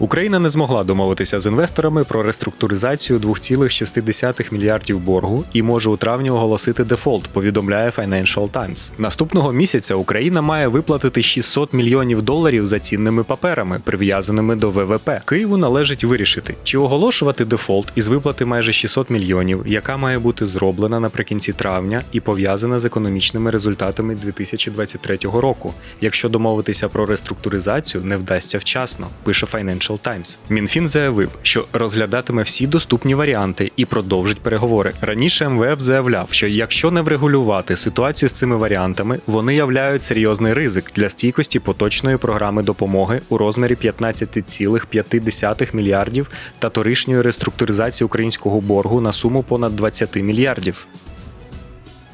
Україна не змогла домовитися з інвесторами про реструктуризацію 2,6 мільярдів боргу і може у травні оголосити дефолт, повідомляє Financial Times. Наступного місяця Україна має виплатити 600 мільйонів доларів за цінними паперами, прив'язаними до ВВП. Києву належить вирішити, чи оголошувати дефолт із виплати майже 600 мільйонів, яка має бути зроблена наприкінці травня і пов'язана з економічними результатами 2023 року, якщо домовитися про реструктуризацію не вдасться вчасно, пише Financial Times. Мінфін заявив, що розглядатиме всі доступні варіанти і продовжить переговори. Раніше МВФ заявляв, що якщо не врегулювати ситуацію з цими варіантами, вони являють серйозний ризик для стійкості поточної програми допомоги у розмірі 15,5 мільярдів та торішньої реструктуризації українського боргу на суму понад 20 мільярдів.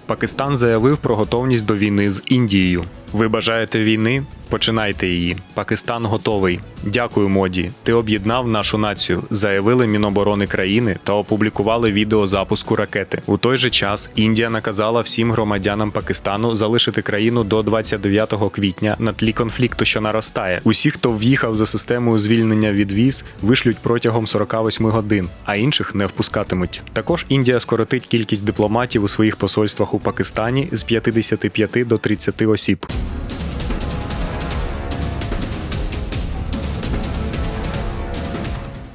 Пакистан заявив про готовність до війни з Індією. Ви бажаєте війни? Починайте її. Пакистан готовий. Дякую, моді. Ти об'єднав нашу націю, заявили Міноборони країни та опублікували відео запуску ракети. У той же час Індія наказала всім громадянам Пакистану залишити країну до 29 квітня на тлі конфлікту, що наростає. Усі, хто в'їхав за системою звільнення від віз, вишлють протягом 48 годин, а інших не впускатимуть. Також Індія скоротить кількість дипломатів у своїх посольствах у Пакистані з 55 до 30 осіб.